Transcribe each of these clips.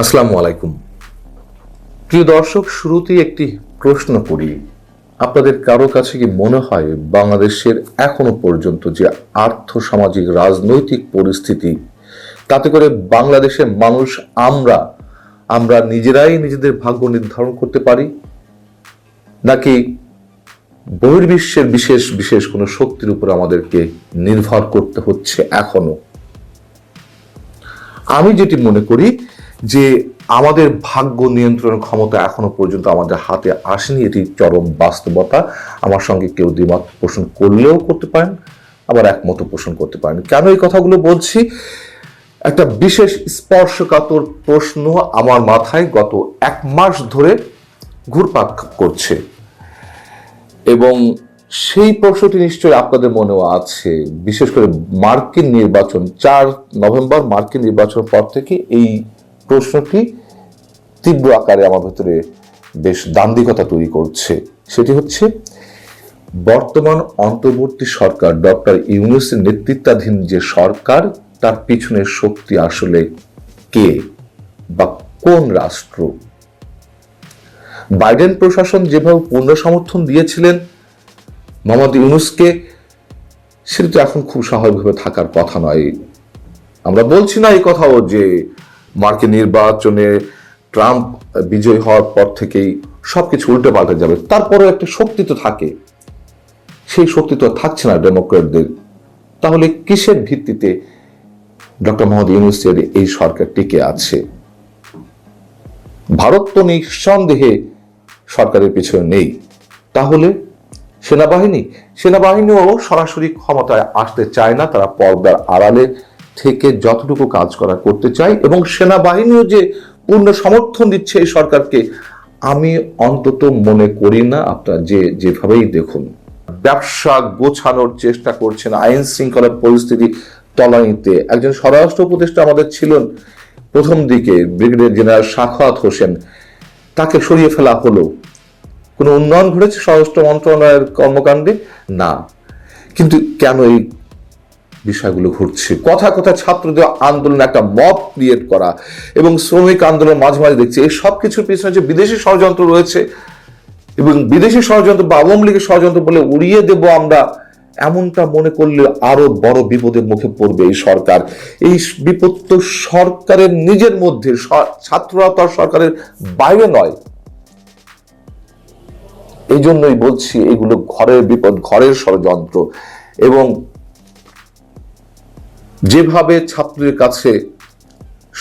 আসসালামু আলাইকুম। প্রিয় দর্শক, শুরুতেই একটি প্রশ্ন করি। আপনাদের কারও কাছে কি মনে হয় বাংলাদেশের এখনও পর্যন্ত যে আর্থ সামাজিক রাজনৈতিক পরিস্থিতি, তাতে করে বাংলাদেশের মানুষ আমরা আমরা নিজেরাই নিজেদের ভাগ্য নির্ধারণ করতে পারি? নাকি বহির্বিশ্বের বিশেষ বিশেষ কোনো শক্তির উপর আমাদেরকে নির্ভর করতে হচ্ছে এখনও? আমি যেটি মনে করি যে আমাদের ভাগ্য নিয়ন্ত্রণ ক্ষমতা এখনও পর্যন্ত আমাদের হাতে আসেনি, এটি চরম বাস্তবতা। আমার সঙ্গে কেউ দ্বিমত পোষণ করলেও করতে পারেন, আবার একমত পোষণ করতে পারেন। কেন এই কথাগুলো বলছি? একটা বিশেষ স্পর্শকাতর প্রশ্ন আমার মাথায় গত এক মাস ধরে ঘুরপাক করছে। এবং সেই প্রশ্নটি নিশ্চয়ই আপনাদের মনেও আছে। বিশেষ করে মার্কিন নির্বাচন, চার নভেম্বর মার্কিন নির্বাচনের পর থেকে এই প্রশ্নটি তীব্র আকারে আমার ভেতরে বেশ দান্দিকতা তৈরি করছে। সেটি হচ্ছে, বর্তমান অন্তর্বর্তী সরকার, ডক্টর ইউনুসের নেতৃত্বাধীন যে সরকার, তার পিছনের শক্তি আসলে কে বা কোন রাষ্ট্র? বাইডেন প্রশাসন যেভাবে পূর্ণ সমর্থন দিয়েছিলেন মোহাম্মদ ইউনুসকে, সেটা এখন খুব স্বাভাবিকভাবে থাকার কথা নয়। আমরা বলছি না এই কথাও যে মার্কিন নির্বাচনে ট্রাম্প বিজয় হওয়ার পর থেকেই সবকিছু উল্টে পাল্টে যাবে। তারপরেও একটা শক্তি তো থাকে। সেই শক্তি তো থাকছে না ডেমোক্রেটদের তাহলে কিসের ভিত্তিতে ডক্টর মোহাম্মদ ইউনুসের এই সরকার টিকে আছে? ভারত তো নিঃসন্দেহে সরকারের পিছনে নেই। তাহলে সেনাবাহিনী? সেনাবাহিনীও সরাসরি ক্ষমতায় আসতে চায় না, তারা পর্দার আড়ালে থেকে যতটুকু কাজ করা করতে চাই এবং সেনাবাহিনীও যে পূর্ণ সমর্থন দিচ্ছে এই সরকারকে, আমি অন্তত মনে করি না, আপনার যে, যেভাবেই দেখুন। ব্যবসা গোছানোর চেষ্টা করছেন, আইন শৃঙ্খলার পরিস্থিতি তলানিতে। একজন স্বরাষ্ট্র উপদেষ্টা আমাদের ছিলেন, প্রথম দিকে ব্রিগেডিয়ার জেনারেল সাখাওয়াত হোসেন। তাকে সরিয়ে ফেলা হলো। কোনো উন্নয়ন ঘটেছে স্বরাষ্ট্র মন্ত্রণালয়ের কর্মকাণ্ডে? না। কিন্তু কেন এই বিষয়গুলো ঘটছে কথা কথা ছাত্রদের আন্দোলন একটা মব ক্রিয়েট করা এবং শ্রমিক আন্দোলন মাঝে মাঝে দেখছে, এই সব কিছুর পিছনে যে বিদেশি ষড়যন্ত্র রয়েছে এবং বিদেশি ষড়যন্ত্র বা আওয়ামী লীগের ষড়যন্ত্র বলে উড়িয়ে দেব আমরা, এমনটা মনে করলে আরও বড় বিপদের মুখে পড়বে এই সরকার। এই বিপদ তো সরকারের নিজের মধ্যে ছাত্ররা তো সরকারের বাইরে নয়। এই জন্যই বলছি এগুলো ঘরের বিপদ, ঘরের ষড়যন্ত্র এবং যেভাবে ছাত্রদের কাছে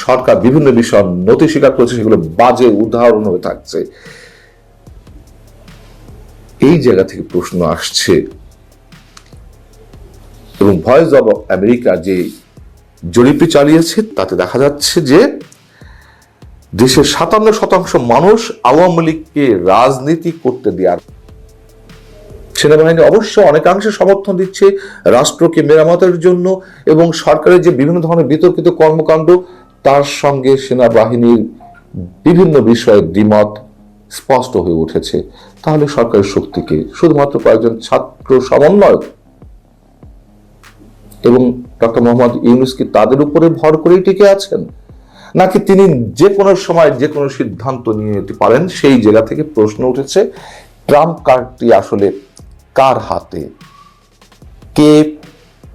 সরকার বিভিন্ন বিষয় নথি স্বীকার করেছে, সেগুলো বাজে উদাহরণ হয়ে থাকছে। এই জায়গা থেকে প্রশ্ন আসছে, এবং ভয়েস অব আমেরিকা যে জরিপটি চালিয়েছে, তাতে দেখা যাচ্ছে যে দেশের সাতান্ন শতাংশ মানুষ আওয়ামী লীগকে রাজনীতি করতে দেওয়ার সেনাবাহিনী অবশ্য অনেকাংশে সমর্থন দিচ্ছে রাষ্ট্রকে মেরামতের জন্য এবং সরকারের যে বিভিন্ন ধরনের বিতর্কিত কর্মকাণ্ড, তার সঙ্গে সেনাবাহিনীর বিভিন্ন বিষয়ে দ্বিমত স্পষ্ট হয়ে উঠেছে। তাহলে সরকারের শক্তিকে শুধুমাত্র কয়েকজন ছাত্র সমন্বয়ক এবং ডক্টর মোহাম্মদ ইউনুস কি তাদের উপরে ভর করেই টিকে আছেন? নাকি তিনি যে কোনো সময় যে কোনো সিদ্ধান্ত নিয়ে নিতে পারেন? সেই জায়গা থেকে প্রশ্ন উঠেছে, ট্রাম্প কার্ডটি আসলে কার হাতে? কে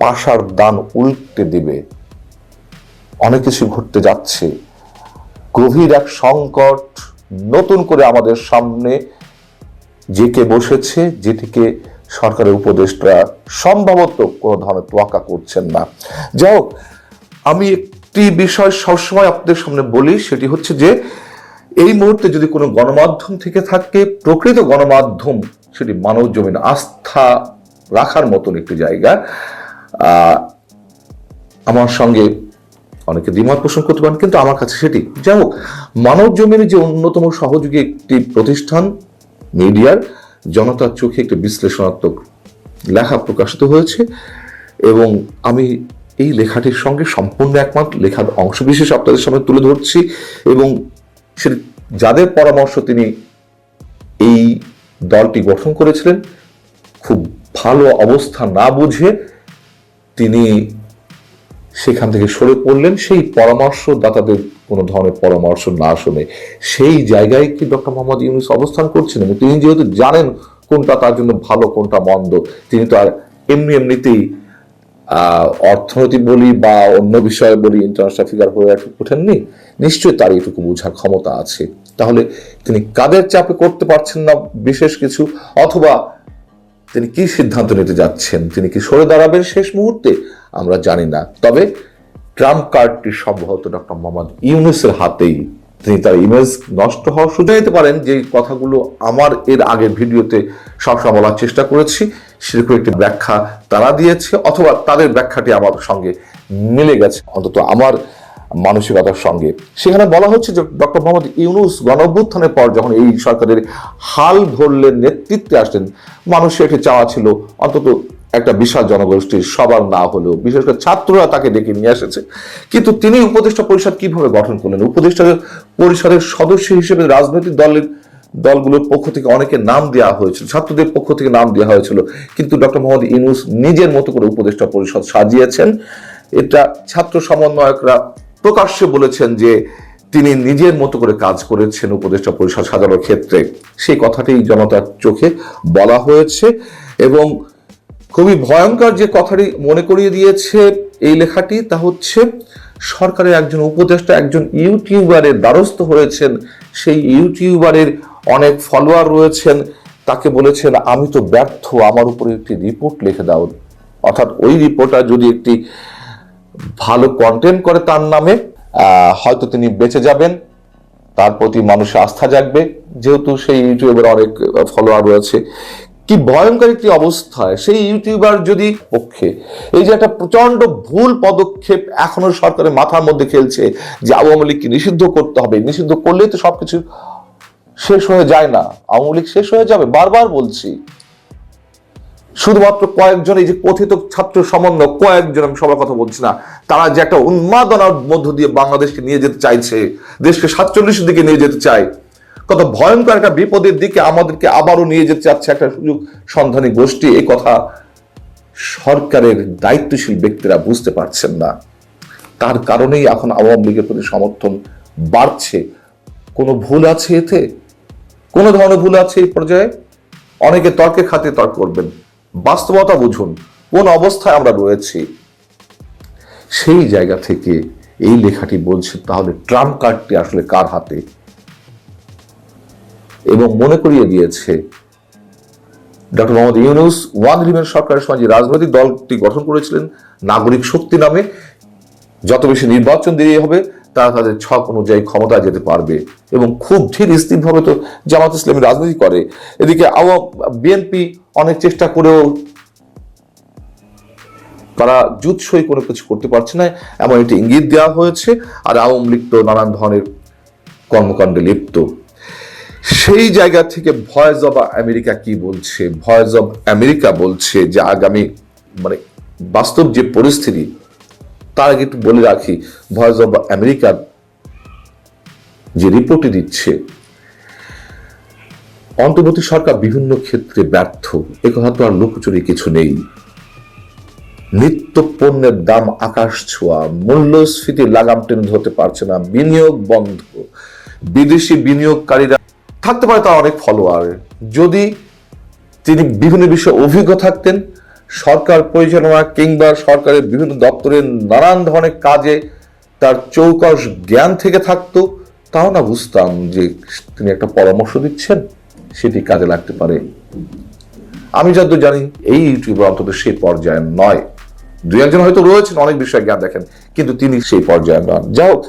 পাশার দান উল্টে দিবে? অনেক কিছু ঘটতে যাচ্ছে। গভীর এক সংকট নতুন করে আমাদের সামনে জেকে বসেছে, যেটিকে সরকারের উপদেষ্টা সম্ভবত কোনো ধরনের তোয়াক্কা করছেন না। যাই হোক, আমি একটি বিষয় সবসময় আপনাদের সামনে বলি, সেটি হচ্ছে যে এই মুহূর্তে যদি কোনো গণমাধ্যম থেকে থাকে, প্রকৃত গণমাধ্যম সেটি মানব জমিন আস্থা রাখার মতন একটি জায়গা আমার সঙ্গে অনেকে দ্বিমত পোষণ করতে পারেন, কিন্তু আমার কাছে সেটি। যাই হোক মানব জমিনের যে অন্যতম সহযোগী একটি প্রতিষ্ঠান, মিডিয়ার, জনতার চোখে একটি বিশ্লেষণাত্মক লেখা প্রকাশিত হয়েছে এবং আমি এই লেখাটির সঙ্গে সম্পূর্ণ একমাত্র লেখার অংশবিশেষ আপনাদের সামনে তুলে ধরছি এবং সে যাদের পরামর্শ তিনি এই দলটি গঠন করেছিলেন, খুব ভালো অবস্থা না বুঝে তিনি সেখান থেকে সরে পড়লেন। সেই পরামর্শদাতাদের কোনো ধরনের পরামর্শ না শুনে সেই জায়গায় কি ডক্টর মোহাম্মদ ইউনুস অবস্থান করছেন এবং তিনি যেহেতু জানেন কোনটা তার জন্য ভালো, কোনটা মন্দ, তিনি তো আর এমনি এমনিতেই অর্থনীতি বলি বা অন্য বিষয়ে বলি ইন্টারন্যাশনাল ফিগার হয়ে ওঠেননি, নিশ্চয়ই তার এইটুকু বোঝার ক্ষমতা আছে। তাহলে তিনি কাদের চাপে করতে পারছেন না বিশেষ কিছু? অথবা তিনি কি সিদ্ধান্ত নিতে যাচ্ছেন? তিনি কি সরে দাঁড়াবেন শেষ মুহূর্তে? আমরা জানি না। তবে ট্রাম্প কার্ডটি সম্ভবত ডক্টর মোহাম্মদ ইউনুসের হাতেই তিনি তার ইমেজ নষ্ট হওয়া শুধু নিতে পারেন, যে কথাগুলো আমার এর আগের ভিডিওতে সবসময় বলার চেষ্টা করেছি। সেরকম একটি ব্যাখ্যা তারা দিয়েছে, অথবা তাদের ব্যাখ্যাটি আমার সঙ্গে মিলে গেছে, অন্তত আমার মানসিকতার সঙ্গে। সেখানে বলা হচ্ছে যে ডক্টর মোহাম্মদ ইউনুস গণঅভ্যুত্থানের পর যখন এই সরকারের হাল ধরলেন, নেতৃত্বে আসলেন, মানুষের একটি চাওয়া ছিল অন্তত একটা বিশাল জনগোষ্ঠীর সবার না হলেও, বিশেষ করে ছাত্ররা তাকে ডেকে নিয়ে এসেছে। কিন্তু তিনি উপদেষ্টা পরিষদ কীভাবে গঠন করলেন? উপদেষ্টা পরিষদের সদস্য হিসেবে রাজনৈতিক দলের দলগুলোর পক্ষ থেকে অনেকে নাম দেওয়া হয়েছিল, ছাত্রদের পক্ষ থেকে নাম দেওয়া হয়েছিল। কিন্তু ডক্টর মোহাম্মদ ইউনুস নিজের মতো করে উপদেষ্টা পরিষদ সাজিয়েছেন। এটা ছাত্র সমন্বয়করা প্রকাশ্যে বলেছেন যে তিনি নিজের মতো করে কাজ করেছেন উপদেষ্টা পরিষদ সাজানোর ক্ষেত্রে। সেই কথাটি জনতার চোখে বলা হয়েছে এবং খুবই ভয়ঙ্কর যে কথাটি মনে করিয়ে দিয়েছে এই লেখাটি, তা হচ্ছে সরকারের একজন উপদেষ্টা, একজন ইউটিউবারের দ্বারস্থ হয়েছেন। সেই ইউটিউবারের অনেক ফলোয়ার রয়েছেন। তাকে বলেছেন, আমি তো ব্যর্থ, আমার উপরে একটি রিপোর্ট লিখে দাও। অর্থাৎ ওই রিপোর্টটা যদি একটি ভালো কন্টেন্ট করে তার নামে হয়তো তিনি বেঁচে যাবেন, তার প্রতি মানুষের আস্থা জাগবে। যেহেতু সেই ইউটিউবের অনেক ফলোয়ার রয়েছে। কি ভয়ঙ্কর একটি অবস্থায় সেই ইউটিউবার যদি পক্ষে এই যে একটা প্রচণ্ড ভুল পদক্ষেপ এখনও সরকারের মাথার মধ্যে খেলছে যে আওয়ামী লীগকে নিষিদ্ধ করতে হবে, নিষিদ্ধ করলেই তো সবকিছু শেষ হয়ে যায় না, আওয়ামী লীগ শেষ হয়ে যাবে, বারবার বলছি। শুধুমাত্র কয়েকজন, এই যে কথিত ছাত্র সমন্বয় কয়েকজন আমি সবার কথা বলছি না, তারা যে একটা উন্মাদনার মধ্য দিয়ে বাংলাদেশকে নিয়ে যেতে চাইছে, দেশকে সাতচল্লিশের দিকে নিয়ে যেতে চায় কত ভয়ঙ্কর একটা বিপদের দিকে আমাদেরকে আবারও নিয়ে যেতে চাচ্ছে একটা সুযোগ সন্ধানী গোষ্ঠী। এই কথা সরকারের দায়িত্বশীল ব্যক্তিরা বুঝতে পারছেন না। তার কারণেই এখন আওয়ামী লীগের প্রতি সমর্থন বাড়ছে। কোনো ভুল আছে এতে? কোনো ধরনের ভুল আছে এই পর্যায়ে? অনেকে তর্কে খাতে তর্ক করবেন। বাস্তবতা বুঝুন, কোন অবস্থায় আমরা রয়েছি? সেই জায়গা থেকে এই লেখাটি বলছে, তাহলে ট্রাম্প কার্ডটি আসলে কার হাতে? এবং মনে করিয়ে দিয়েছে। ডক্টর মোহাম্মদ ইউনুস ওয়ান রিমেন সরকারের সময় যে রাজনৈতিক দলটি গঠন করেছিলেন নাগরিক শক্তি নামে। যত বেশি নির্বাচন দেরি হবে, তারা তাদের ছক অনুযায়ী ক্ষমতায় যেতে পারবে এবং খুব ধীর স্থিরভাবে তো জামাত ইসলামী রাজনীতি করে। এদিকে বিএনপি অনেক চেষ্টা করেও তারা জুৎসই কোনো কিছু করতে পারছে না, এমন একটি ইঙ্গিত দেওয়া হয়েছে। আর আওয়ামী লীগ তো নানান ধরনের কর্মকাণ্ডে লিপ্ত। সেই জায়গা থেকে ভয়েস অব আমেরিকা কি বলছে? ভয়েস অব আমেরিকা বলছে যে আগামী মানে বাস্তব যে পরিস্থিতি, তার আগে একটু বলে রাখি, ভয়েস অব আমেরিকার যে রিপোর্টে দিচ্ছে, অন্তর্বর্তী সরকার বিভিন্ন ক্ষেত্রে ব্যর্থ। এ কথা তো আর লুকোচুরি কিছু নেই। নিত্য পণ্যের দাম আকাশ ছোঁয়া মূল্যস্ফীতি লাগাম টেনে ধরতে পারছে না, বিনিয়োগ বন্ধ। বিদেশি বিনিয়োগকারীরা থাকতে পারে তার অনেক ফলোয়ার যদি তিনি বিভিন্ন বিষয়ে অভিজ্ঞ থাকতেন, সরকার পরিচালনা কিংবা সরকারের বিভিন্ন দপ্তরের নানান ধরনের কাজে তার চৌকস জ্ঞান থেকে থাকতো, তাও না বুঝতাম যে তিনি একটা পরামর্শ দিচ্ছেন, সেটি কাজে লাগতে পারে। আমি যতদূর জানি, এই ইউটিউবার অন্তত সেই পর্যায়ে নয়। দু একজন হয়তো রয়েছেন, অনেক বিষয়ে জ্ঞান দেখেন, কিন্তু তিনি সেই পর্যায়ে নন। যাই হোক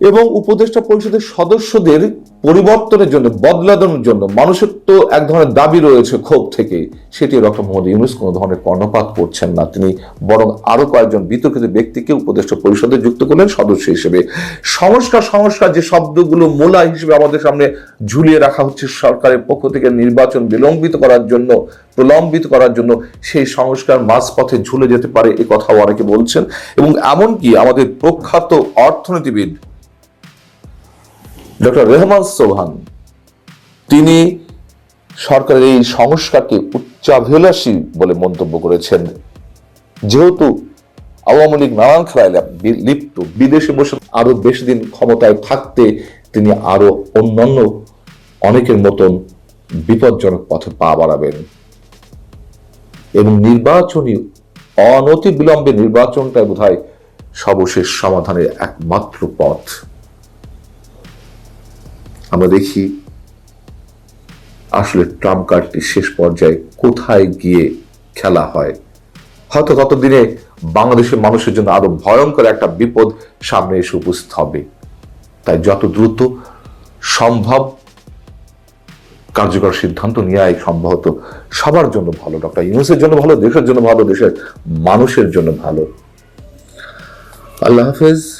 এবং উপদেষ্টা পরিষদের সদস্যদের পরিবর্তনের জন্য, বদলানোর জন্য মানুষের তো এক ধরনের দাবি রয়েছে ক্ষোভ থেকে। সেটি ডক্টর মোহাম্মদ ইউনুস কোনো ধরনের কর্ণপাত করছেন না। তিনি বরং আরও কয়েকজন বিতর্কিত ব্যক্তিকে উপদেষ্টা পরিষদে যুক্ত করলেন সদস্য হিসেবে। সংস্কার সংস্কার যে শব্দগুলো মোলা হিসেবে আমাদের সামনে ঝুলিয়ে রাখা হচ্ছে সরকারের পক্ষ থেকে নির্বাচন বিলম্বিত করার জন্য, প্রলম্বিত করার জন্য, সেই সংস্কার মাঝপথে ঝুলে যেতে পারে এ কথাও অনেকে বলছেন। এবং এমনকি আমাদের প্রখ্যাত অর্থনীতিবিদ ডক্টর রেহমান সোহান তিনি সরকারের এই সংস্কারকে উচ্চাভিলাষী বলে মন্তব্য করেছেন। যেহেতু আওয়ামী লীগ নানান খেলায় লিপ্ত, বিদেশে বসে আরও বেশি দিন ক্ষমতায় থাকতে তিনি আরও অন্যান্য অনেকের মতন বিপজ্জনক পথে পা বাড়াবেন। এবং নির্বাচনী অনতি বিলম্বে নির্বাচনটাই বোধ হয় সর্বশেষ সমাধানের একমাত্র পথ। আমরা দেখি আসলে ট্রাম্প কার্ডটি শেষ পর্যায়ে কোথায় গিয়ে খেলা হয়? হয়তো ততদিনে বাংলাদেশের মানুষের জন্য আরও ভয়ঙ্কর একটা বিপদ সামনে এসে উপস্থিত হবে। তাই যত দ্রুত সম্ভব কার্যকর সিদ্ধান্ত নেওয়াই সম্ভবত সবার জন্য ভালো। ডক্টর ইউনুসের জন্য ভালো, দেশের জন্য ভালো, দেশের মানুষের জন্য ভালো। আল্লাহ হাফেজ।